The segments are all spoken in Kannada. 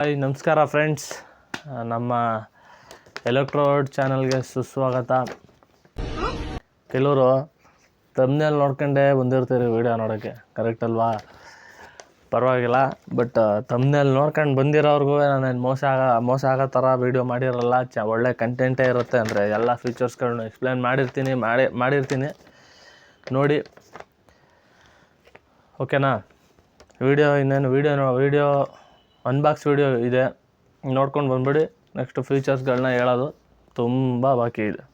ಹಾಯ್ ನಮಸ್ಕಾರ ಫ್ರೆಂಡ್ಸ್ ನಮ್ಮ ಎಲೆಕ್ಟ್ರೋಡ್ ಚಾನಲ್ಗೆ ಸುಸ್ವಾಗತ. ಕೆಲವರು ತಮ್ಮನೇಲಿ ನೋಡ್ಕೊಂಡೇ ಬಂದಿರ್ತೀರಿ ವಿಡಿಯೋ ನೋಡೋಕ್ಕೆ ಕರೆಕ್ಟ್ ಅಲ್ವಾ? ಪರವಾಗಿಲ್ಲ ಬಟ್ ತಮ್ಮನೇಲಿ ನೋಡ್ಕೊಂಡು ಬಂದಿರೋರ್ಗೂ ನಾನು ಮೋಸ ಆಗ, ಮೋಸ ಆಗೋ ಥರ ವೀಡಿಯೋ ಮಾಡಿರಲ್ಲ. ಚ, ಒಳ್ಳೆ ಕಂಟೆಂಟೇ ಇರುತ್ತೆ ಅಂದರೆ ಎಲ್ಲ ಫೀಚರ್ಸ್ಗಳನ್ನ ಎಕ್ಸ್ಪ್ಲೇನ್ ಮಾಡಿರ್ತೀನಿ, ಮಾಡಿ, ಮಾಡಿರ್ತೀನಿ. ನೋಡಿ. ಓಕೆನಾ ವಿಡಿಯೋ ಇನ್ನೇನು ವಿಡಿಯೋ ವಿಡಿಯೋ ಅನ್ಬಾಕ್ಸ್ ವಿಡಿಯೋ ಇದೆ. ನೋಡ್ಕೊಂಡು ಬಂದ್ಬಿಡಿ. ನೆಕ್ಸ್ಟ್ ಫೀಚರ್ಸ್ಗಳನ್ನ ಹೇಳೋದು. ತುಂಬ ಬಾಕಿ ಇದೆ.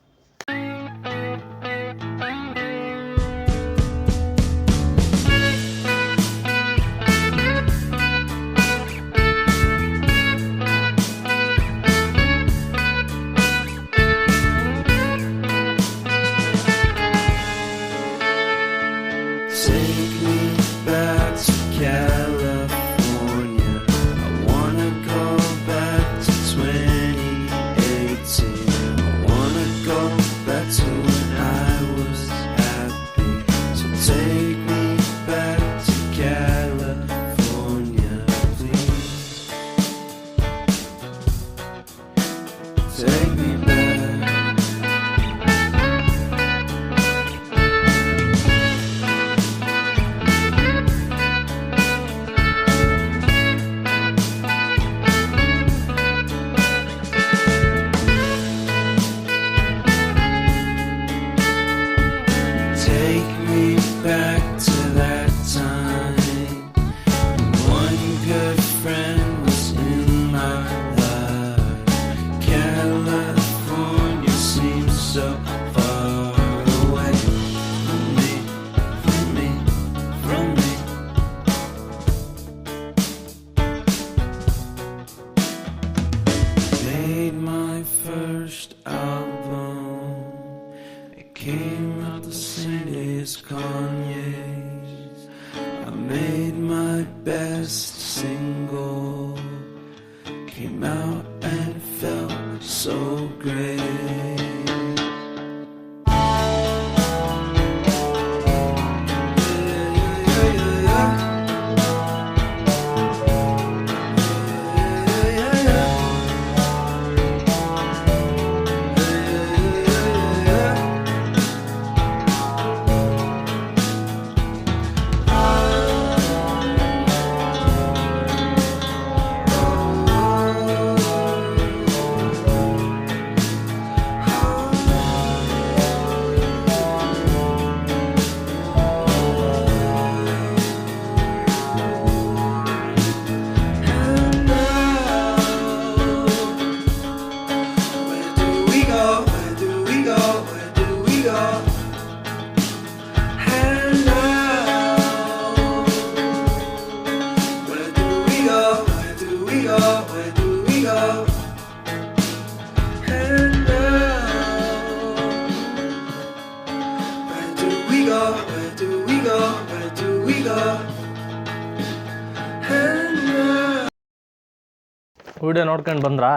ವಿಡಿಯೋ ನೋಡ್ಕೊಂಡು ಬಂದ್ರಾ?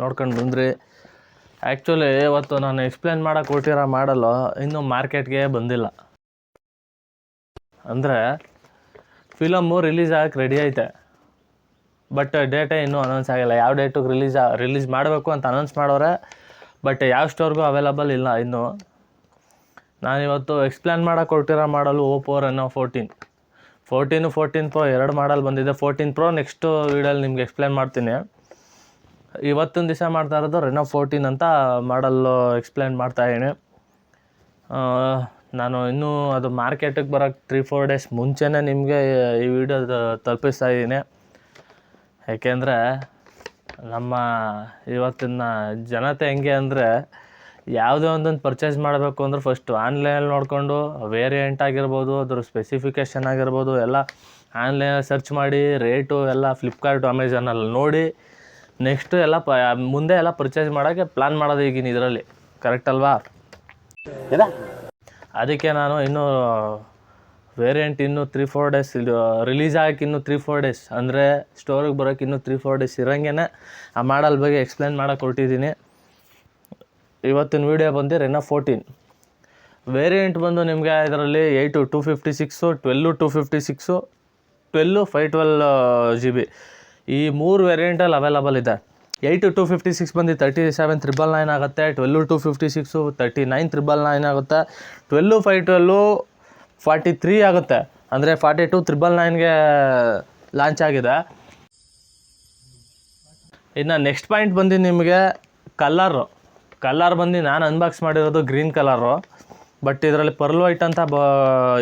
ನೋಡ್ಕೊಂಡು ಬಂದ್ರಿ. ಆ್ಯಕ್ಚುಲಿ ಇವತ್ತು ನಾನು ಎಕ್ಸ್ಪ್ಲೇನ್ ಮಾಡೋಕೆ ಕೊಟ್ಟಿರೋ ಮಾಡಲು ಇನ್ನೂ ಮಾರ್ಕೆಟ್ಗೆ ಬಂದಿಲ್ಲ. ಅಂದರೆ ಫಿಲಮ್ಮು ರಿಲೀಸ್ ಆಗಕ್ಕೆ ರೆಡಿ ಐತೆ. ಬಟ್ ಡೇಟೇ ಇನ್ನೂ ಅನೌನ್ಸ್ ಆಗಿಲ್ಲ. ಯಾವ ಡೇಟಿಗೆ ರಿಲೀಸ್ ರಿಲೀಸ್ ಮಾಡಬೇಕು ಅಂತ ಅನೌನ್ಸ್ ಮಾಡೋರೆ ಬಟ್ ಯಾವ ಸ್ಟೋರ್ಗೂ ಅವೈಲಬಲ್ ಇಲ್ಲ ಇನ್ನೂ. ನಾನಿವತ್ತು ಎಕ್ಸ್ಪ್ಲೇನ್ ಮಾಡೋಕೆ ಕೊಟ್ಟಿರೋ ಮಾಡಲು Oppo Reno fourteen fourteen fourteen pro ಎರಡು ಮಾಡಲ್ ಬಂದಿದೆ. ಫೋರ್ಟೀನ್ ಪ್ರೋ ನೆಕ್ಸ್ಟು ವೀಡಿಯೋಲಿ ನಿಮ್ಗೆ ಎಕ್ಸ್ಪ್ಲೇನ್ ಮಾಡ್ತೀನಿ. ಇವತ್ತಿನ ದಿವಸ ಮಾಡ್ತಾ ಇರೋದು ರೆನೋ ಫೋರ್ಟೀನ್ ಅಂತ ಮಾಡಲ್ಲು ಎಕ್ಸ್ಪ್ಲೇನ್ ಮಾಡ್ತಾ ಇದ್ದೀನಿ. ನಾನು ಇನ್ನೂ ಅದು ಮಾರ್ಕೆಟಿಗೆ ಬರೋಕ್ಕೆ ತ್ರೀ ಫೋರ್ ಡೇಸ್ ಮುಂಚೆನೇ ನಿಮಗೆ ಈ ವಿಡಿಯೋ ತಲುಪಿಸ್ತಾ ಇದ್ದೀನಿ. ಏಕೆಂದರೆ ನಮ್ಮ ಇವತ್ತಿನ ಜನತೆ ಹೆಂಗೆ ಅಂದರೆ ಯಾವುದೇ ಒಂದೊಂದು ಪರ್ಚೇಸ್ ಮಾಡಬೇಕು ಅಂದ್ರೆ ಫಸ್ಟು ಆನ್ಲೈನಲ್ಲಿ ನೋಡಿಕೊಂಡು ವೇರಿಯಂಟ್ ಆಗಿರ್ಬೋದು, ಅದ್ರ ಸ್ಪೆಸಿಫಿಕೇಷನ್ ಆಗಿರ್ಬೋದು, ಎಲ್ಲ ಆನ್ಲೈನಲ್ಲಿ ಸರ್ಚ್ ಮಾಡಿ ರೇಟು ಎಲ್ಲ ಫ್ಲಿಪ್ಕಾರ್ಟು ಅಮೆಝಾನಲ್ಲಿ ನೋಡಿ ನೆಕ್ಸ್ಟು ಎಲ್ಲ ಪ ಮುಂದೆ ಎಲ್ಲ ಪರ್ಚೇಸ್ ಮಾಡೋಕ್ಕೆ ಪ್ಲ್ಯಾನ್ ಮಾಡೋದು ಈಗಿನ ಇದರಲ್ಲಿ. ಕರೆಕ್ಟ್ ಅಲ್ವಾ? ಅದಕ್ಕೆ ನಾನು ಇನ್ನೂ ವೇರಿಯಂಟ್ ಇನ್ನೂ ತ್ರೀ ಫೋರ್ ಡೇಸ್ ರಿಲೀಸ್ ಆಗಕ್ಕೆ ಇನ್ನೂ ತ್ರೀ ಫೋರ್ ಡೇಸ್ ಅಂದರೆ ಸ್ಟೋರಿಗೆ ಬರೋಕ್ಕೆ ಇನ್ನೂ ತ್ರೀ ಫೋರ್ ಡೇಸ್ ಇರೋಂಗೆ ಆ ಮಾಡಲ್ ಬಗ್ಗೆ ಎಕ್ಸ್ಪ್ಲೇನ್ ಮಾಡೋಕೆ ಕೊಟ್ಟಿದ್ದೀನಿ ಇವತ್ತಿನ ವೀಡಿಯೋ ಬಂದು ರೆನೋ ಫೋರ್ಟೀನ್ ವೇರಿಯಂಟ್ ಬಂದು ನಿಮಗೆ ಇದರಲ್ಲಿ eight two fifty six twelve two fifty six twelve five twelve G B ಈ ಮೂರು ವೇರಿಯಂಟಲ್ಲಿ ಅವೈಲಬಲ್ ಇದೆ. ಏಯ್ಟ್ ಟು ಫಿಫ್ಟಿ ಸಿಕ್ಸ್ ಬಂದು ತರ್ಟಿ ಸೆವೆನ್ ತ್ರಿಬಲ್ ನೈನ್ ಆಗುತ್ತೆ twelve two fifty six thirty nine triple nine ಆಗುತ್ತೆ. Twelve five twelve forty three ಆಗುತ್ತೆ. ಅಂದರೆ ಫಾರ್ಟಿ ಟು ತ್ರಿಬಲ್ ನೈನ್ಗೆ ಲಾಂಚ್ ಆಗಿದೆ. ಇನ್ನು ನೆಕ್ಸ್ಟ್ ಪಾಯಿಂಟ್ ಬಂದು ನಿಮಗೆ ಕಲ್ಲರು ಕಲರ್ ಬಂದು ನಾನು ಅನ್ಬಾಕ್ಸ್ ಮಾಡಿರೋದು ಗ್ರೀನ್ ಕಲರು ಬಟ್ ಇದರಲ್ಲಿ ಪರ್ಲ್ ವೈಟ್ ಅಂತ ಬ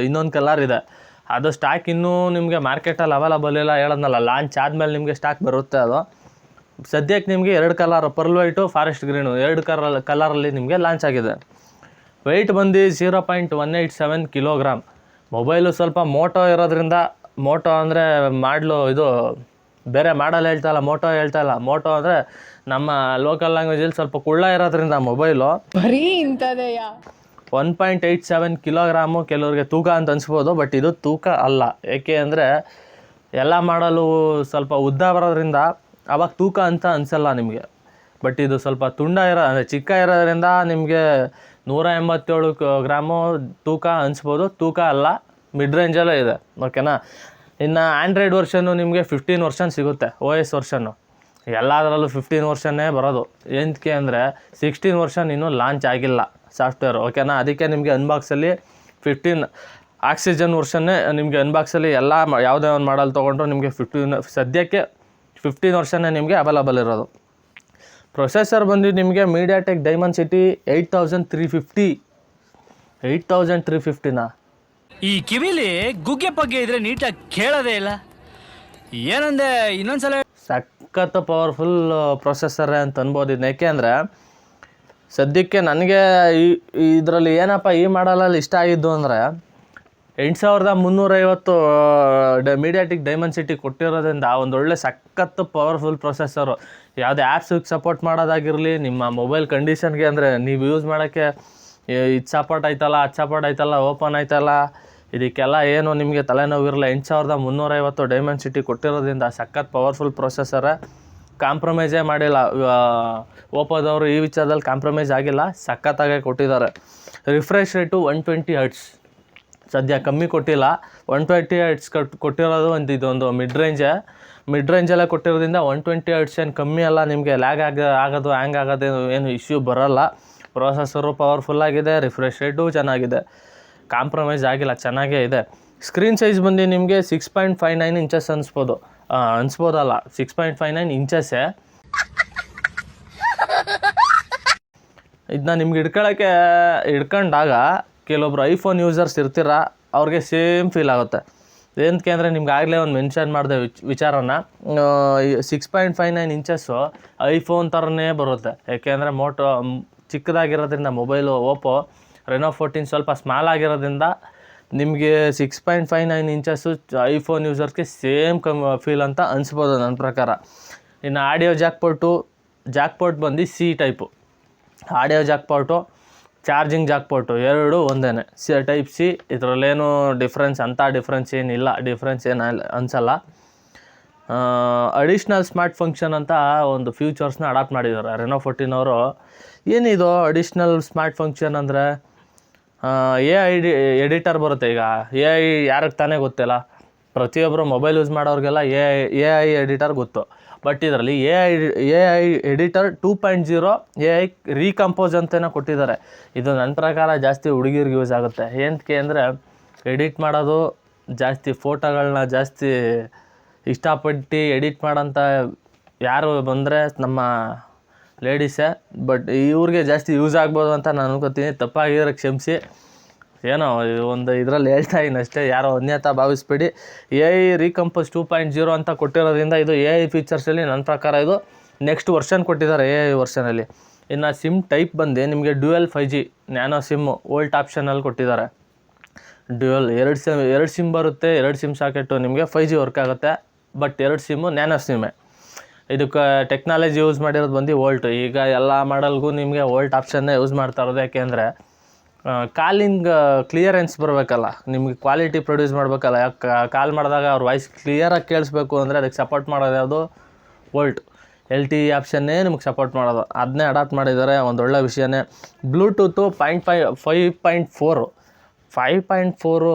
ಇನ್ನೊಂದು ಕಲರ್ ಇದೆ. ಅದು ಸ್ಟಾಕ್ ಇನ್ನೂ ನಿಮಗೆ ಮಾರ್ಕೆಟಲ್ಲಿ ಅವೈಲಬಲ್ ಇಲ್ಲ ಹೇಳೋದ್ನಲ್ಲ ಲಾಂಚ್ ಆದಮೇಲೆ ನಿಮಗೆ ಸ್ಟಾಕ್ ಬರುತ್ತೆ ಅದು. ಸದ್ಯಕ್ಕೆ ನಿಮಗೆ ಎರಡು colour pearl white forest green ಎರಡು ಕಲರ್ ಕಲರಲ್ಲಿ ನಿಮಗೆ ಲಾಂಚ್ ಆಗಿದೆ. ವೆಯ್ಟ್ ಬಂದು zero point one eight seven kilogram mobile ಸ್ವಲ್ಪ ಮೋಟೋ ಇರೋದ್ರಿಂದ ಮೋಟೋ ಅಂದರೆ ಮಾಡಲು ಇದು, ಬೇರೆ ಮಾಡಲ್ ಹೇಳ್ತಾ ಇಲ್ಲ ಮೋಟೋ ಹೇಳ್ತಾ ಇಲ್ಲ. ಮೋಟೋ ಅಂದರೆ ನಮ್ಮ ಲೋಕಲ್ ಲ್ಯಾಂಗ್ವೇಜಲ್ಲಿ ಸ್ವಲ್ಪ ಕುಳ್ಳ ಇರೋದ್ರಿಂದ ಮೊಬೈಲು ಬರೀ ಇಂಥದೆಯ? One point eight seven kilogram ಕೆಲವ್ರಿಗೆ ತೂಕ ಅಂತ ಅನಿಸ್ಬೋದು, ಬಟ್ ಇದು ತೂಕ ಅಲ್ಲ. ಏಕೆ ಅಂದರೆ ಎಲ್ಲ ಮಾಡಲು ಸ್ವಲ್ಪ ಉದ್ದ ಬರೋದ್ರಿಂದ ಅವಾಗ ತೂಕ ಅಂತ ಅನಿಸಲ್ಲ ನಿಮಗೆ. ಬಟ್ ಇದು ಸ್ವಲ್ಪ ತುಂಡ ಇರೋ, ಅಂದರೆ ಚಿಕ್ಕ ಇರೋದ್ರಿಂದ ನಿಮಗೆ ನೂರ ಎಂಬತ್ತೇಳು ಗ್ರಾಮು ತೂಕ ಅನಿಸ್ಬೋದು. ತೂಕ ಅಲ್ಲ ಮಿಡ್ ರೇಂಜಲ್ಲೇ ಇದೆ. ಓಕೆನಾ ಇನ್ನು ಆ್ಯಂಡ್ರಾಯ್ಡ್ ವರ್ಷನ್ನು ನಿಮಗೆ ಫಿಫ್ಟೀನ್ ವರ್ಷನ್ ಸಿಗುತ್ತೆ ಓ ಎಸ್ ವರ್ಷನ್ನು ಎಲ್ಲದರಲ್ಲೂ ಫಿಫ್ಟೀನ್ ವರ್ಷನ್ನೇ ಬರೋದು. ಏನಕ್ಕೆ ಅಂದರೆ ಸಿಕ್ಸ್ಟೀನ್ ವರ್ಷನ್ ಇನ್ನೂ ಲಾಂಚ್ ಆಗಿಲ್ಲ. ಸಾಫ್ಟ್ವೇರ್. ಓಕೆನಾ ಅದಕ್ಕೆ ನಿಮಗೆ ಅನ್ಬಾಕ್ಸಲ್ಲಿ ಫಿಫ್ಟೀನ್ ಆಕ್ಸಿಜನ್ ವರ್ಷನ್ನೇ ನಿಮಗೆ ಅನ್ಬಾಕ್ಸಲ್ಲಿ ಎಲ್ಲ ಯಾವುದೇ ಒಂದು ಮಾಡಲ್ ತೊಗೊಂಡ್ರು ನಿಮಗೆ ಫಿಫ್ಟೀನ್ ಸದ್ಯಕ್ಕೆ ಫಿಫ್ಟೀನ್ ವರ್ಷನೇ ನಿಮಗೆ ಅವೈಲಬಲ್ ಇರೋದು. ಪ್ರೊಸೆಸರ್ ಬಂದು ನಿಮಗೆ MediaTek Dimensity eight thousand three fifty eight thousand three ಫಿಫ್ಟಿನಾ ಈ ಕಿವಿಲಿ ಗುಗ್ಗೆ ಪಗ್ಗೆ ಇದ್ರೆ ನೀಟಾಗಿ ಕೇಳೋದೇ ಇಲ್ಲ. ಏನಂದೆ ಇನ್ನೊಂದ್ಸಲ ಸಖತ್ ಪವರ್ಫುಲ್ ಪ್ರೊಸೆಸರ್ ಅಂತ ಅನ್ಬೋದು ಯಾಕೆ ಯಾಕೆಂದರೆ ಸದ್ಯಕ್ಕೆ ನನಗೆ ಈ ಇದರಲ್ಲಿ ಏನಪ್ಪ ಈ ಮಾಡಲಲ್ಲಿ ಇಷ್ಟ ಆಗಿದ್ದು ಅಂದರೆ ಎಂಟು ಸಾವಿರದ ಮುನ್ನೂರೈವತ್ತು ಡ ಮೀಡಿಯಾಟಿಕ್ ಡೈಮಂಡ್ ಸಿಟಿ ಕೊಟ್ಟಿರೋದ್ರಿಂದ ಒಂದು ಒಳ್ಳೆ ಸಖತ್ತು ಪವರ್ಫುಲ್ ಪ್ರೊಸೆಸರು ಯಾವುದೇ ಆ್ಯಪ್ಸಿಗೆ ಸಪೋರ್ಟ್ ಮಾಡೋದಾಗಿರಲಿ, ನಿಮ್ಮ ಮೊಬೈಲ್ ಕಂಡೀಷನ್ಗೆ ಅಂದರೆ ನೀವು ಯೂಸ್ ಮಾಡೋಕ್ಕೆ ಇದು ಸಪೋರ್ಟ್ ಆಯ್ತಲ್ಲ, ಅದು ಸಪೋರ್ಟ್ ಆಯ್ತಲ್ಲ ಓಪನ್ ಆಯ್ತಲ್ಲ, ಇದಕ್ಕೆಲ್ಲ ಏನು ನಿಮಗೆ ತಲೆನೋವಿರಲ್ಲ. ಎಂಟು ಸಾವಿರದ ಮುನ್ನೂರೈವತ್ತು ಡೈಮಂಡ್ ಸಿಟಿ ಕೊಟ್ಟಿರೋದ್ರಿಂದ ಸಖತ್ ಪವರ್ಫುಲ್ ಪ್ರೊಸೆಸರ ಕಾಂಪ್ರಮೈಸೇ ಮಾಡಿಲ್ಲ. ಓಪೋದವರು ಈ ವಿಚಾರದಲ್ಲಿ ಕಾಂಪ್ರಮೈಸ್ ಆಗಿಲ್ಲ, ಸಖತ್ತಾಗೆ ಕೊಟ್ಟಿದ್ದಾರೆ. Refresh rate one twenty hertz. ಸದ್ಯ ಕಮ್ಮಿ ಕೊಟ್ಟಿಲ್ಲ. ಒನ್ ಟ್ವೆಂಟಿ ಹರ್ಟ್ಸ್ ಕಟ್, ಕೊಟ್ಟಿರೋದು ಒಂದು ಇದೊಂದು ಮಿಡ್ ರೇಂಜೇ ಮಿಡ್ ರೇಂಜೆಲ್ಲ ಕೊಟ್ಟಿರೋದ್ರಿಂದ ಒನ್ ಟ್ವೆಂಟಿ ಹರ್ಟ್ಸ್ ಏನು ಕಮ್ಮಿ ಅಲ್ಲ, ನಿಮಗೆ ಲ್ಯಾಗ್ ಆಗ, ಆಗೋದು, ಹ್ಯಾಂಗ್ ಆಗೋದೇನು ಏನು ಇಶ್ಯೂ ಬರೋಲ್ಲ. ಪ್ರೊಸೆಸರು ಪವರ್ಫುಲ್ ಆಗಿದೆ, ರಿಫ್ರೆಶ್ ರೇಟು ಚೆನ್ನಾಗಿದೆ. ಕಾಂಪ್ರಮೈಸ್ ಆಗಿಲ್ಲ, ಚೆನ್ನಾಗೇ ಇದೆ. ಸ್ಕ್ರೀನ್ ಸೈಜ್ ಬಂದು ನಿಮಗೆ six point five nine inches ಅನಿಸ್ಬೋದು. ಅನಿಸ್ಬೋದಲ್ಲ. ಸಿಕ್ಸ್ ಪಾಯಿಂಟ್ ಫೈವ್ ನೈನ್ ಇಂಚಸ್ಸೇ ಇದನ್ನ ನಿಮ್ಗೆ ಹಿಡ್ಕೊಳ್ಳೋಕ್ಕೆ ಹಿಡ್ಕೊಂಡಾಗ ಕೆಲವೊಬ್ರು ಐಫೋನ್ ಯೂಸರ್ಸ್ ಇರ್ತೀರ, ಅವ್ರಿಗೆ ಸೇಮ್ ಫೀಲ್ ಆಗುತ್ತೆ. ಏನಕ್ಕೆ ಅಂದರೆ ನಿಮ್ಗೆ ಆಗಲೇ ಒಂದು ಮೆನ್ಷನ್ ಮಾಡಿದೆ ವಿಚ್, ವಿಚಾರನ. Six point five nine inches iPhone ಥರನೇ ಬರುತ್ತೆ. ಯಾಕೆಂದರೆ ಮೋಟೋ ಚಿಕ್ಕದಾಗಿರೋದ್ರಿಂದ ಮೊಬೈಲು ಓಪೋ ರೆನೋ ಫೋರ್ಟೀನ್ ಸ್ವಲ್ಪ ಸ್ಮಾಲ್ ಆಗಿರೋದ್ರಿಂದ ನಿಮಗೆ six point five nine inches iPhone ಯೂಸರ್ಸ್ಗೆ same come feel ಅಂತ ಅನಿಸ್ಬೋದು ನನ್ನ ಪ್ರಕಾರ. ಇನ್ನು audio jack port jack port ಬಂದು C type audio jack port charging jack port ಎರಡು ಒಂದೇ ಸಿ ಟೈಪ್ ಸಿ ಇದರಲ್ಲೇನು ಡಿಫ್ರೆನ್ಸ್ ಅಂಥ ಡಿಫ್ರೆನ್ಸ್ ಏನಿಲ್ಲ ಡಿಫ್ರೆನ್ಸ್ ಏನು, ಅನಿಸಲ್ಲ. ಅಡಿಷ್ನಲ್ ಸ್ಮಾರ್ಟ್ ಫಂಕ್ಷನ್ ಅಂತ ಒಂದು ಫ್ಯೂಚರ್ಸ್ನ ಅಡಾಪ್ಟ್ ಮಾಡಿದ್ದಾರೆ. ರೆನೋ ಫೋರ್ಟೀನ್ ಅವರು. ಏನಿದು ಅಡಿಷ್ನಲ್ ಸ್ಮಾರ್ಟ್ ಫಂಕ್ಷನ್ ಅಂದರೆ? ಎ ಐ ಡಿ, ಎಡಿಟರ್ ಬರುತ್ತೆ ಈಗ. ಎ ಐ ಯಾರಿಗೆ ತಾನೇ ಗೊತ್ತಿಲ್ಲ. ಪ್ರತಿಯೊಬ್ಬರು ಮೊಬೈಲ್ ಯೂಸ್ ಮಾಡೋರಿಗೆಲ್ಲ ಎ ಎ ಐ ಎಡಿಟರ್ ಗೊತ್ತು. ಬಟ್ ಇದರಲ್ಲಿ A I A I editor two point zero A I recompose ಅಂತಲೇ ಕೊಟ್ಟಿದ್ದಾರೆ. ಇದು ನನ್ನ ಪ್ರಕಾರ ಜಾಸ್ತಿ ಹುಡುಗಿರ್ಗೆ ಯೂಸ್ ಆಗುತ್ತೆ. ಏನಕ್ಕೆ ಅಂದರೆ ಎಡಿಟ್ ಮಾಡೋದು ಜಾಸ್ತಿ ಫೋಟೋಗಳನ್ನ ಜಾಸ್ತಿ ಇಷ್ಟಪಟ್ಟು ಎಡಿಟ್ ಮಾಡೋಂಥ ಯಾರು ಬಂದರೆ ನಮ್ಮ ಲೇಡೀಸೇ ಬಟ್ ಇವ್ರಿಗೆ ಜಾಸ್ತಿ ಯೂಸ್ ಆಗ್ಬೋದು ಅಂತ ನಾನು ಅನ್ಕೋತೀನಿ. ತಪ್ಪಾಗಿದ್ರೆ ಕ್ಷಮಿಸಿ. ಏನೋ, ಒಂದು ಇದರಲ್ಲಿ ಹೇಳ್ತಾ ಇದ್ದೀನಿ ಅಷ್ಟೇ. ಯಾರೋ ಅನ್ಯತಾ ಭಾವಿಸ್ಬೇಡಿ. A I recompose two point zero ಅಂತ ಕೊಟ್ಟಿರೋದ್ರಿಂದ ಇದು ಎ ಐ ಫೀಚರ್ಸಲ್ಲಿ ನನ್ನ ಪ್ರಕಾರ ಇದು ನೆಕ್ಸ್ಟ್ ವರ್ಷನ್ ಕೊಟ್ಟಿದ್ದಾರೆ ಎ ಐ ವರ್ಷನಲ್ಲಿ ಇನ್ನು ಸಿಮ್ ಟೈಪ್ ಬಂದು ನಿಮಗೆ dual five G nano SIM old ಆಪ್ಷನಲ್ಲಿ ಕೊಟ್ಟಿದ್ದಾರೆ. ಡ್ಯುಯಲ್ ಎರಡು ಸಿಮ್ ಎರಡು ಸಿಮ್ ಬರುತ್ತೆ, ಎರಡು ಸಿಮ್ ಸಾಕೆಟು ನಿಮಗೆ ಫೈ ಜಿ ವರ್ಕ್ ಆಗುತ್ತೆ. ಬಟ್ ಎರಡು ಸಿಮ್ಮು ನ್ಯಾನೋ ಸಿಮ್ಮೆ ಇದಕ್ಕೆ ಟೆಕ್ನಾಲಜಿ ಯೂಸ್ ಮಾಡಿರೋದು ಬಂದು ವೋಲ್ಟು ಈಗ ಎಲ್ಲ ಮಾಡಲ್ಗೂ ನಿಮಗೆ ವೋಲ್ಟ್ ಆಪ್ಷನ್ನೇ ಯೂಸ್ ಮಾಡ್ತಾ ಇರೋದು ಯಾಕೆಂದರೆ ಕಾಲಿಂಗ್ ಕ್ಲಿಯರೆನ್ಸ್ ಬರಬೇಕಲ್ಲ, ನಿಮಗೆ ಕ್ವಾಲಿಟಿ ಪ್ರೊಡ್ಯೂಸ್ ಮಾಡಬೇಕಲ್ಲ. ಯಾಕೆ, ಕಾಲ್ ಮಾಡಿದಾಗ ಅವ್ರ ವಾಯ್ಸ್ ಕ್ಲಿಯರಾಗಿ ಕೇಳಿಸ್ಬೇಕು ಅಂದರೆ ಅದಕ್ಕೆ ಸಪೋರ್ಟ್ ಮಾಡೋದು ಯಾವುದು? ವೋಲ್ಟ್ ಎಲ್ ಟಿ ಆಪ್ಷನ್ನೇ ನಿಮಗೆ ಸಪೋರ್ಟ್ ಮಾಡೋದು. ಅದನ್ನೇ ಅಡಾಪ್ಟ್ ಮಾಡಿದ್ದಾರೆ ಒಂದು ಒಳ್ಳೆ ವಿಷಯನೇ. Bluetooth point five five point four five point four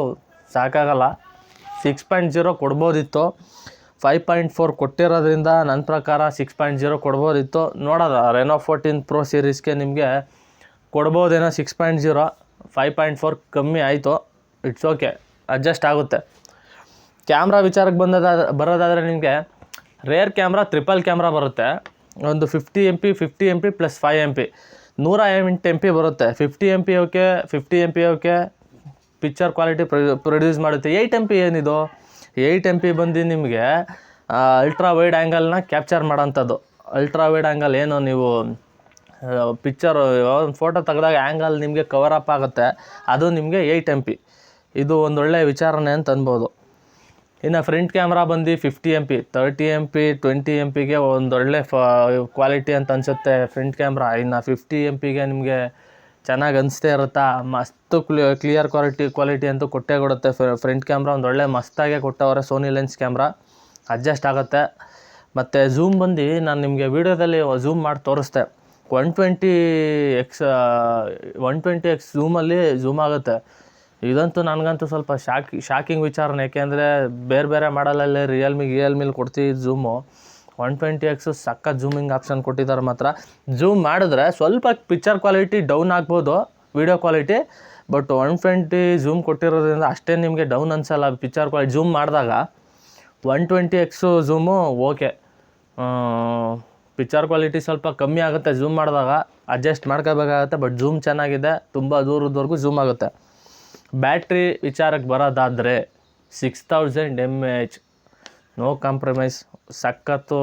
ಸಾಕಾಗಲ್ಲ. ಸಿಕ್ಸ್ ಪಾಯಿಂಟ್ ಜೀರೋ ಕೊಡ್ಬೋದಿತ್ತು. ಫೈವ್ ಪಾಯಿಂಟ್ ಫೋರ್ ಕೊಟ್ಟಿರೋದ್ರಿಂದ ನನ್ನ ಪ್ರಕಾರ ಸಿಕ್ಸ್ ಪಾಯಿಂಟ್ ಜೀರೋ ಕೊಡ್ಬೋದಿತ್ತು. ನೋಡೋದ ರೆನೋ ಫೋರ್ಟೀನ್ ಪ್ರೋ ಸೀರೀಸ್ಗೆ ನಿಮಗೆ ಕೊಡ್ಬೋದೇನೋ six point zero five point four ಕಮ್ಮಿ ಆಯಿತು. ಇಟ್ಸ್ ಓಕೆ ಅಡ್ಜಸ್ಟ್ ಆಗುತ್ತೆ. ಕ್ಯಾಮ್ರಾ ವಿಚಾರಕ್ಕೆ ಬಂದದಾದ ಬರೋದಾದರೆ ನಿಮಗೆ ರೇರ್ ಕ್ಯಾಮ್ರಾ ತ್ರಿಪಲ್ ಕ್ಯಾಮ್ರಾ ಬರುತ್ತೆ. ಒಂದು fifty M P fifty M P plus five M P ನೂರ ಎಂಟು ಎಂ ಪಿ ಬರುತ್ತೆ. Fifty M P okay fifty M P okay picture quality produce ಮಾಡುತ್ತೆ. ಏಯ್ಟ್ ಎಂ ಪಿ ಏನಿದು? ಏಯ್ಟ್ ಎಂ ಪಿ ಬಂದು ನಿಮಗೆ ಅಲ್ಟ್ರಾ ವೈಡ್ ಆ್ಯಂಗಲ್ನ ಕ್ಯಾಪ್ಚರ್ ಮಾಡೋಂಥದ್ದು. ಅಲ್ಟ್ರಾ ವೈಡ್ ಆ್ಯಂಗಲ್ ಏನು ನೀವು ಪಿಕ್ಚರ್ ಒಂದು ಫೋಟೋ ತೆಗೆದಾಗ ಆ್ಯಂಗಲ್ ನಿಮಗೆ ಕವರ್ ಅಪ್ ಆಗುತ್ತೆ. ಅದು ನಿಮಗೆ ಏಯ್ಟ್ ಎಂ ಪಿ. ಇದು ಒಂದೊಳ್ಳೆಯ ವಿಚಾರಣೆ ಅಂತ ಅನ್ಬೋದು. ಇನ್ನು ಫ್ರಂಟ್ ಕ್ಯಾಮ್ರಾ ಬಂದು fifty M P thirty M P twenty M ಪಿಗೆ ಒಂದೊಳ್ಳೆ ಫ ಕ್ವಾಲಿಟಿ ಅಂತ ಅನಿಸುತ್ತೆ ಫ್ರಂಟ್ ಕ್ಯಾಮ್ರಾ ಇನ್ನು ಫಿಫ್ಟಿ ಎಂ ಪಿಗೆ ನಿಮಗೆ ಚೆನ್ನಾಗಿ ಅನಿಸ್ತೇ ಇರುತ್ತಾ? ಮಸ್ತು ಕ್ಲಿಯರ್ ಕ್ವಾಲಿಟಿ ಕ್ವಾಲಿಟಿ ಅಂತೂ ಕೊಟ್ಟೇ ಕೊಡುತ್ತೆ. ಫ್ರಂಟ್ ಕ್ಯಾಮ್ರಾ ಒಳ್ಳೆ ಮಸ್ತಾಗೆ ಕೊಟ್ಟವರೆ ಸೋನಿ ಲೆನ್ಸ್ ಕ್ಯಾಮ್ರಾ ಅಡ್ಜಸ್ಟ್ ಆಗುತ್ತೆ. ಮತ್ತು ಝೂಮ್ ಬಂದು ನಾನು ನಿಮಗೆ ವೀಡಿಯೋದಲ್ಲಿ ಝೂಮ್ ಮಾಡಿ ತೋರಿಸ್ದೆ one twenty X one twenty X ಝೂಮಲ್ಲಿ zoom ಆಗುತ್ತೆ. ಇದಂತೂ ನನಗಂತೂ ಸ್ವಲ್ಪ ಶಾಕ್ ಶಾಕಿಂಗ್ ವಿಚಾರನೆ ಯಾಕೆಂದರೆ ಬೇರೆ ಬೇರೆ ಮಾಡಲಲ್ಲಿ ರಿಯಲ್ಮಿ ರಿಯಲ್ಮಿಲಿ ಕೊಡ್ತೀವಿ ಝೂಮು ಒನ್ ಟ್ವೆಂಟಿ ಎಕ್ಸು ಸಕ್ಕ ಜೂಮಿಂಗ್ ಆಪ್ಷನ್ ಕೊಟ್ಟಿದ್ದಾರೆ ಮಾತ್ರ. ಜೂಮ್ ಮಾಡಿದ್ರೆ ಸ್ವಲ್ಪ ಪಿಕ್ಚರ್ ಕ್ವಾಲಿಟಿ ಡೌನ್ ಆಗ್ಬೋದು video quality but one twenty zoom ಕೊಟ್ಟಿರೋದ್ರಿಂದ ಅಷ್ಟೇ ನಿಮಗೆ ಡೌನ್ ಅನ್ಸಲ್ಲ. ಪಿಕ್ಚರ್ ಕ್ವಾಲಿಟಿ ಝೂಮ್ ಮಾಡಿದಾಗ one twenty X zoom okay picture quality ಸ್ವಲ್ಪ ಕಮ್ಮಿ ಆಗುತ್ತೆ. ಝೂಮ್ ಮಾಡಿದಾಗ ಅಡ್ಜಸ್ಟ್ ಮಾಡ್ಕೋಬೇಕಾಗತ್ತೆ ಬಟ್ ಝೂಮ್ ಚೆನ್ನಾಗಿದೆ. ತುಂಬ ದೂರದವರೆಗೂ ಝೂಮ್ ಆಗುತ್ತೆ. ಬ್ಯಾಟ್ರಿ ವಿಚಾರಕ್ಕೆ ಬರೋದಾದರೆ six thousand M H no compromise ಸಖತ್ತು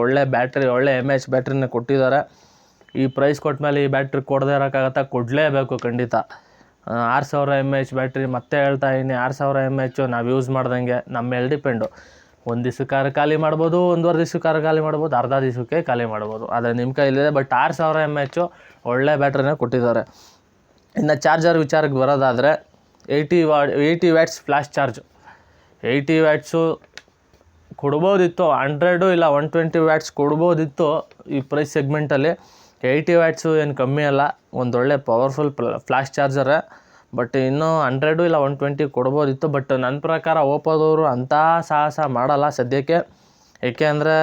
ಒಳ್ಳೆ ಬ್ಯಾಟ್ರಿ ಒಳ್ಳೆ ಎಂ ಎಚ್ ಬ್ಯಾಟ್ರಿನ ಕೊಟ್ಟಿದ್ದಾರೆ. ಈ ಪ್ರೈಸ್ ಕೊಟ್ಟ ಮೇಲೆ ಈ ಬ್ಯಾಟ್ರಿ ಕೊಡದೇ ಇರೋಕ್ಕಾಗತ್ತಾ? ಕೊಡಲೇಬೇಕು ಖಂಡಿತ. ಆರು ಸಾವಿರ ಎಂ ಎಚ್ ಬ್ಯಾಟ್ರಿ ಮತ್ತೆ ಹೇಳ್ತಾ ಇದ್ದೀನಿ. ಆರು ಸಾವಿರ ಎಂ ಎಚ್ಚು ನಾವು ಯೂಸ್ ಮಾಡ್ದಂಗೆ ನಮ್ಮ ಮೇಲೆ ಡಿಪೆಂಡು ಒಂದು ದಿವ್ಸಕ್ಕಾರು ಖಾಲಿ ಮಾಡ್ಬೋದು, ಒಂದೂವರೆ ದಿವ್ಸಕ್ಕಾರು ಖಾಲಿ ಮಾಡ್ಬೋದು, ಅರ್ಧ ದಿವಸಕ್ಕೆ ಖಾಲಿ ಮಾಡ್ಬೋದು. ಆದರೆ ನಿಮ್ಮ ಕೈಲಿದೆ ಬಟ್ ಆರು ಸಾವಿರ ಎಂ ಎಚ್ಚು ಒಳ್ಳೆ ಬ್ಯಾಟ್ರಿನ ಕೊಟ್ಟಿದ್ದಾರೆ. ಇನ್ನು ಚಾರ್ಜರ್ ವಿಚಾರಕ್ಕೆ ಬರೋದಾದರೆ ಏಯ್ಟಿ ವಾ eighty watts flash charge eighty watts ಕೊಡ್ಬೋದಿತ್ತು hundred ಇಲ್ಲ ಒನ್ ಟ್ವೆಂಟಿ ವ್ಯಾಟ್ಸ್ ಕೊಡ್ಬೋದಿತ್ತು ಈ ಪ್ರೈಸ್ ಸೆಗ್ಮೆಂಟಲ್ಲಿ ಏಯ್ಟಿ ವ್ಯಾಟ್ಸು ಏನು ಕಮ್ಮಿ ಅಲ್ಲ ಒಂದೊಳ್ಳೆ ಪವರ್ಫುಲ್ ಫ್ಲ್ಯಾಶ್ ಚಾರ್ಜರೇ ಬಟ್ ಇನ್ನೂ ಹಂಡ್ರೆಡು ಇಲ್ಲ ಒನ್ ಟ್ವೆಂಟಿ ಕೊಡ್ಬೋದಿತ್ತು ಬಟ್ ನನ್ನ ಪ್ರಕಾರ ಓಪೋದವರು ಅಂಥ ಸಾಹಸ ಮಾಡಲ್ಲ ಸದ್ಯಕ್ಕೆ. ಏಕೆ ಅಂದರೆ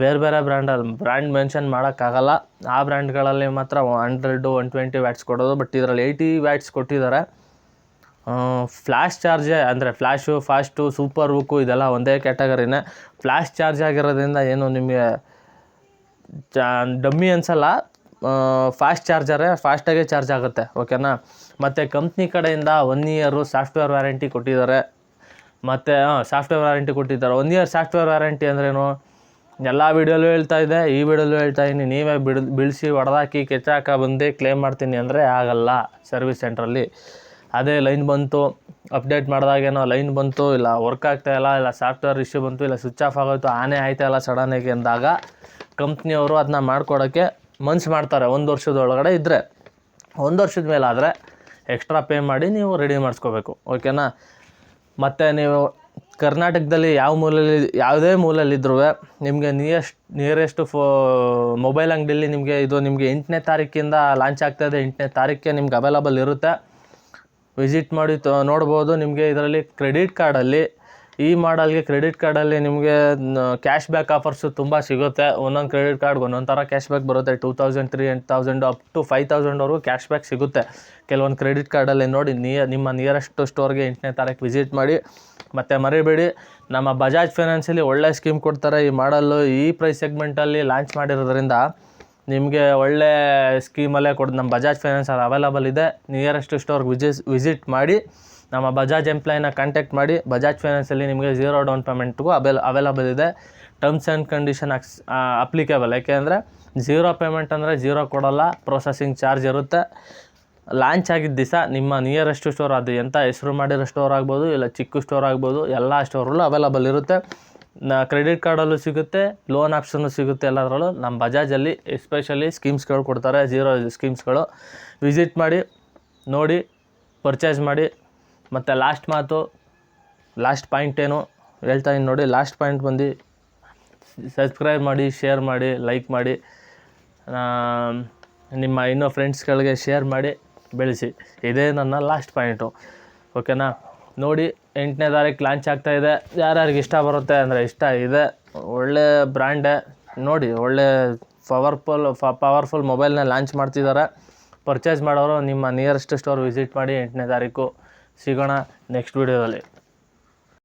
ಬೇರೆ ಬೇರೆ ಬ್ರ್ಯಾಂಡಲ್ಲಿ ಬ್ರ್ಯಾಂಡ್ ಮೆನ್ಷನ್ ಮಾಡೋಕ್ಕಾಗಲ್ಲ. ಆ ಬ್ರ್ಯಾಂಡ್ಗಳಲ್ಲಿ ಮಾತ್ರ ಹಂಡ್ರೆಡು ಒನ್ ಟ್ವೆಂಟಿ ವ್ಯಾಟ್ಸ್ ಕೊಡೋದು ಬಟ್ ಇದರಲ್ಲಿ ಏಯ್ಟಿ ವ್ಯಾಟ್ಸ್ ಕೊಟ್ಟಿದ್ದಾರೆ. ಫ್ಲ್ಯಾಶ್ ಚಾರ್ಜೇ ಅಂದರೆ ಫ್ಲ್ಯಾಶು ಫಾಸ್ಟು ಸೂಪರ್ ಬುಕ್ಕು ಇದೆಲ್ಲ ಒಂದೇ ಕ್ಯಾಟಗರಿನೇ ಫ್ಲ್ಯಾಶ್ ಚಾರ್ಜ್ ಆಗಿರೋದ್ರಿಂದ ಏನು ನಿಮಗೆ, ಚಾ, ಡಮ್ಮಿ ಅನ್ಸಲ್ಲ ಫಾಸ್ಟ್ ಚಾರ್ಜರೇ ಫಾಸ್ಟಾಗೇ ಚಾರ್ಜ್ ಆಗುತ್ತೆ ಓಕೆನಾ ಮತ್ತು ಕಂಪ್ನಿ ಕಡೆಯಿಂದ ಒನ್ ಇಯರು ಸಾಫ್ಟ್ವೇರ್ ವ್ಯಾರಂಟಿ ಕೊಟ್ಟಿದ್ದಾರೆ. ಮತ್ತು ಸಾಫ್ಟ್ವೇರ್ ವ್ಯಾರಂಟಿ ಕೊಟ್ಟಿದ್ದಾರೆ. ಒನ್ ಇಯರ್ ಸಾಫ್ಟ್ವೇರ್ ವ್ಯಾರಂಟಿ ಅಂದ್ರೇನು ಎಲ್ಲ ವೀಡಿಯೋಲ್ಲೂ ಹೇಳ್ತಾ ಇದೆ ಈ ವೀಡಿಯೋಲ್ಲೂ ಹೇಳ್ತಾ ಇದ್ದೀನಿ. ನೀವೇ ಬಿಡ್, ಬಿಡಿಸಿ ಹೊಡೆದಾಕಿ ಕೆಚ್ಚಾಕ ಬಂದು ಕ್ಲೇಮ್ ಮಾಡ್ತೀನಿ ಅಂದರೆ ಆಗಲ್ಲ ಸರ್ವಿಸ್ ಸೆಂಟ್ರಲ್ಲಿ ಅದೇ ಲೈನ್ ಬಂತು ಅಪ್ಡೇಟ್ ಮಾಡಿದಾಗೇನೋ ಲೈನ್ ಬಂತು, ಇಲ್ಲ ವರ್ಕ್ ಆಗ್ತಾ ಇಲ್ಲ ಇಲ್ಲ ಸಾಫ್ಟ್ವೇರ್ ಇಶ್ಯೂ ಬಂತು, ಇಲ್ಲ ಸ್ವಿಚ್ ಆಫ್ ಆಗೋಯ್ತು, ಆನೆ ಆಯ್ತಾ ಇಲ್ಲ ಸಡನ್ನಾಗಿ ಅಂದಾಗ ಕಂಪ್ನಿಯವರು ಅದನ್ನ ಮಾಡ್ಕೊಡೋಕ್ಕೆ ಮನ್ಸು ಮಾಡ್ತಾರೆ, ಒಂದು ವರ್ಷದ ಒಳಗಡೆ ಇದ್ದರೆ ಒಂದು ವರ್ಷದ ಮೇಲೆ ಎಕ್ಸ್ಟ್ರಾ ಪೇ ಮಾಡಿ ನೀವು ರೆಡಿ ಮಾಡಿಸ್ಕೋಬೇಕು ಓಕೆನಾ ಮತ್ತು ನೀವು ಕರ್ನಾಟಕದಲ್ಲಿ ಯಾವ ಮೂಲೆಯಲ್ಲಿ, ಯಾವುದೇ ಮೂಲೆಯಲ್ಲಿದ್ದರೂ ನಿಮಗೆ ನಿಯರೆಸ್ಟ್ ನಿಯರೆಸ್ಟ್ ಫೋ ಮೊಬೈಲ್ ಅಂಗಡಿಯಲ್ಲಿ ನಿಮಗೆ ಇದು ನಿಮಗೆ ಎಂಟನೇ ತಾರೀಕಿಂದ ಲಾಂಚ್ ಆಗ್ತಾಯಿದೆ ಎಂಟನೇ ತಾರೀಕಿಗೆ ನಿಮ್ಗೆ ಅವೈಲಬಲ್ ಇರುತ್ತೆ. ವಿಸಿಟ್ ಮಾಡಿ ತ, ನೋಡ್ಬೋದು. ನಿಮಗೆ ಇದರಲ್ಲಿ ಕ್ರೆಡಿಟ್ ಕಾರ್ಡಲ್ಲಿ, ಈ ಮಾಡಲ್ಗೆ ಕ್ರೆಡಿಟ್ ಕಾರ್ಡಲ್ಲಿ ನಿಮಗೆ ಕ್ಯಾಶ್ ಬ್ಯಾಕ್ ಆಫರ್ಸು ತುಂಬ ಸಿಗುತ್ತೆ. ಒಂದೊಂದು ಕ್ರೆಡಿಟ್ ಕಾರ್ಡ್ಗೆ ಒಂದೊಂದು ಥರ ಕ್ಯಾಶ್ ಬ್ಯಾಕ್ ಬರುತ್ತೆ. ಟೂ ತೌಸಂಡ್ ತ್ರೀ ಎಂಟ್ ತೌಸಂಡ್ ಅಪ್ ಟು ಫೈವ್ ತೌಸಂಡ್ವರೆಗೂ ಕ್ಯಾಶ್ ಬ್ಯಾಕ್ ಸಿಗುತ್ತೆ. ಕೆಲವೊಂದು ಕ್ರೆಡಿಟ್ ಕಾರ್ಡಲ್ಲಿ ನೋಡಿ, ನಿಯ, ನಿಮ್ಮ ನಿಯರೆಸ್ಟ್ ಸ್ಟೋರ್ಗೆ ಎಂಟನೇ ತಾರೀಕು ವಿಸಿಟ್ ಮಾಡಿ. ಮತ್ತು ಮರಿಬೇಡಿ. ನಮ್ಮ ಬಜಾಜ್ ಫೈನಾನ್ಸಲ್ಲಿ ಒಳ್ಳೆ ಸ್ಕೀಮ್ ಕೊಡ್ತಾರೆ. ಈ ಮಾಡಲ್ಲು ಈ ಪ್ರೈಸ್ ಸೆಗ್ಮೆಂಟಲ್ಲಿ ಲಾಂಚ್ ಮಾಡಿರೋದ್ರಿಂದ ನಿಮಗೆ ಒಳ್ಳೆ ಸ್ಕೀಮಲ್ಲೇ ಕೊಡೋದು ನಮ್ಮ ಬಜಾಜ್ ಫೈನಾನ್ಸ್ ಅಲ್ಲಿ ಅವೈಲಬಲ್ ಇದೆ. ನಿಯರೆಸ್ಟ್ ಸ್ಟೋರ್ಗೆ ವಿಜಿಸ್ ವಿಸಿಟ್ ಮಾಡಿ, ನಮ್ಮ ಬಜಾಜ್ ಎಂಪ್ಲಾಯ್ನ ಕಾಂಟ್ಯಾಕ್ಟ್ ಮಾಡಿ ಬಜಾಜ್ ಫೈನಾನ್ಸಲ್ಲಿ ನಿಮಗೆ ಝೀರೋ ಡೌನ್ ಪೇಮೆಂಟ್ಗೂ ಅವೆಲ್ ಅವೈಲಬಲ್ ಇದೆ. ಟರ್ಮ್ಸ್ ಆ್ಯಂಡ್ ಕಂಡೀಷನ್ ಅಕ್ಸ್ ಅಪ್ಲಿಕೇಬಲ್ ಯಾಕೆಂದರೆ ಝೀರೋ ಪೇಮೆಂಟ್ ಅಂದರೆ ಝೀರೋ ಕೊಡೋಲ್ಲ ಪ್ರೊಸೆಸಿಂಗ್ ಚಾರ್ಜ್ ಇರುತ್ತೆ. ಲಾಂಚ್ ಆಗಿದ್ದ ದಿವಸ ನಿಮ್ಮ ನಿಯರೆಸ್ಟ್ ಸ್ಟೋರ್ ಅದು ಎಂಥ ಹೆಸರು ಮಾಡಿರೋ ಸ್ಟೋರ್ ಆಗ್ಬೋದು, ಇಲ್ಲ ಚಿಕ್ಕ ಸ್ಟೋರ್ ಆಗ್ಬೋದು, ಎಲ್ಲ ಸ್ಟೋರಲ್ಲೂ ಅವೈಲಬಲ್ ಇರುತ್ತೆ. ನ ಕ್ರೆಡಿಟ್ ಕಾರ್ಡಲ್ಲೂ ಸಿಗುತ್ತೆ, ಲೋನ್ ಆಪ್ಷನ್ನು ಸಿಗುತ್ತೆ ಎಲ್ಲದರಲ್ಲೂ. ನಮ್ಮ ಬಜಾಜಲ್ಲಿ ಎಸ್ಪೆಷಲಿ ಸ್ಕೀಮ್ಸ್ಗಳು ಕೊಡ್ತಾರೆ, ಝೀರೋ ಸ್ಕೀಮ್ಸ್ಗಳು. ವಿಸಿಟ್ ಮಾಡಿ, ನೋಡಿ, ಪರ್ಚೇಸ್ ಮಾಡಿ. ಮತ್ತು ಲಾಸ್ಟ್ ಮಾತು, ಲಾಸ್ಟ್ ಪಾಯಿಂಟ್ ಏನು ಹೇಳ್ತಾ ಇನ್ನು ನೋಡಿ, ಲಾಸ್ಟ್ ಪಾಯಿಂಟ್ ಬಂದು ಸಬ್ಸ್ಕ್ರೈಬ್ ಮಾಡಿ, ಶೇರ್ ಮಾಡಿ, ಲೈಕ್ ಮಾಡಿ. ನಿಮ್ಮ ಇನ್ನೂ ಫ್ರೆಂಡ್ಸ್ಗಳಿಗೆ ಶೇರ್ ಮಾಡಿ, ಬೆಳೆಸಿ. ಇದೇ ನನ್ನ ಲಾಸ್ಟ್ ಪಾಯಿಂಟು. ಓಕೆನಾ? ನೋಡಿ ಎಂಟನೇ ತಾರೀಕು ಲಾಂಚ್ ಆಗ್ತಾ ಇದೆ. ಯಾರ್ಯಾರಿಗೆ ಇಷ್ಟ ಬರುತ್ತೆ ಅಂದರೆ ಇಷ್ಟ ಇದೆ. ಒಳ್ಳೆ ಬ್ರ್ಯಾಂಡೆ ನೋಡಿ, ಒಳ್ಳೆ ಪವರ್ಫುಲ್ ಪವರ್ಫುಲ್ ಮೊಬೈಲ್ನ ಲಾಂಚ್ ಮಾಡ್ತಿದ್ದಾರೆ ಪರ್ಚೇಸ್ ಮಾಡೋರು ನಿಮ್ಮ ನಿಯರೆಸ್ಟ್ ಸ್ಟೋರ್ ವಿಸಿಟ್ ಮಾಡಿ ಎಂಟನೇ ತಾರೀಕು ಸಿಗೋಣ ನೆಕ್ಸ್ಟ್ ವೀಡಿಯೋದಲ್ಲಿ